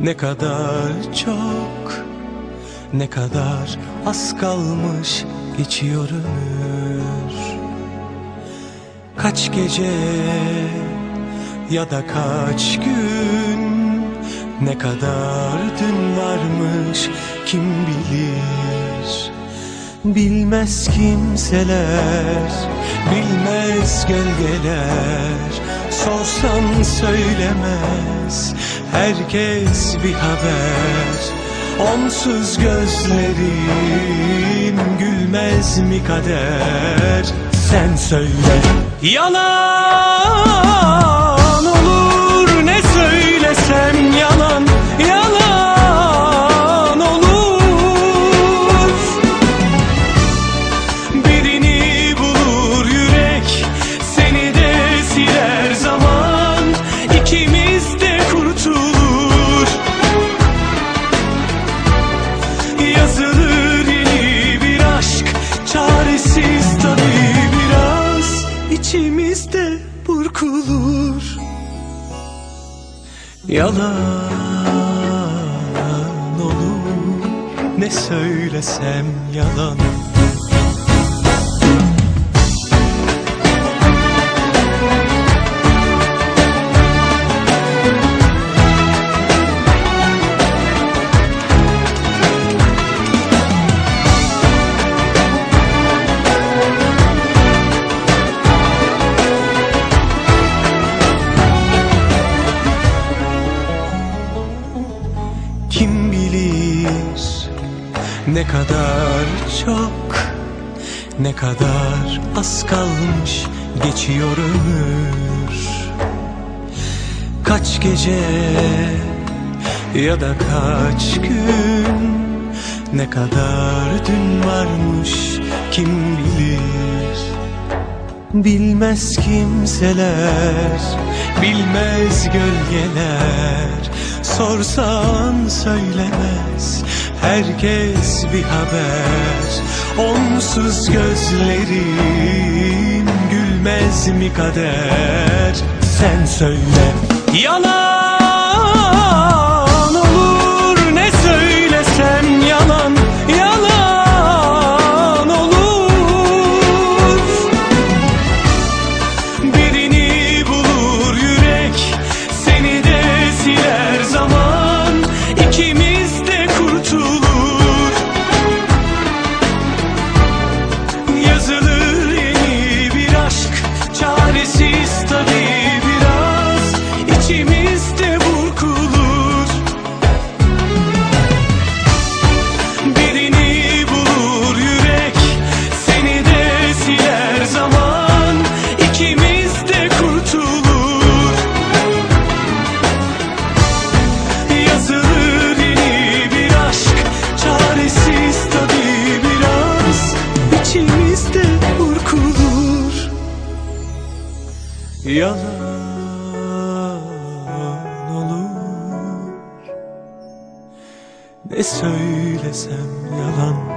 Ne kadar çok Ne kadar az kalmış geçiyor ömür. Kaç gece ya da kaç gün Ne kadar dün varmış kim bilir. Bilmez kimseler, bilmez gölgeler Sorsan söylemez herkes bir haber. Onsuz gözlerim gülmez mi kader? Sen söyle. Yalan burkulur Yalan olur. Ne söylesem yalan ne kadar çok ne kadar az kalmış geçiyor ömür. Kaç gece ya da kaç gün ne kadar dün varmış kim bilir. Bilmez kimseler, bilmez gölgeler Sorsan söylemez herkes bir haber. Onsuz gözlerim gülmez mi kader? Sen söyle. Yalan Yalan olur. Ne söylesem yalan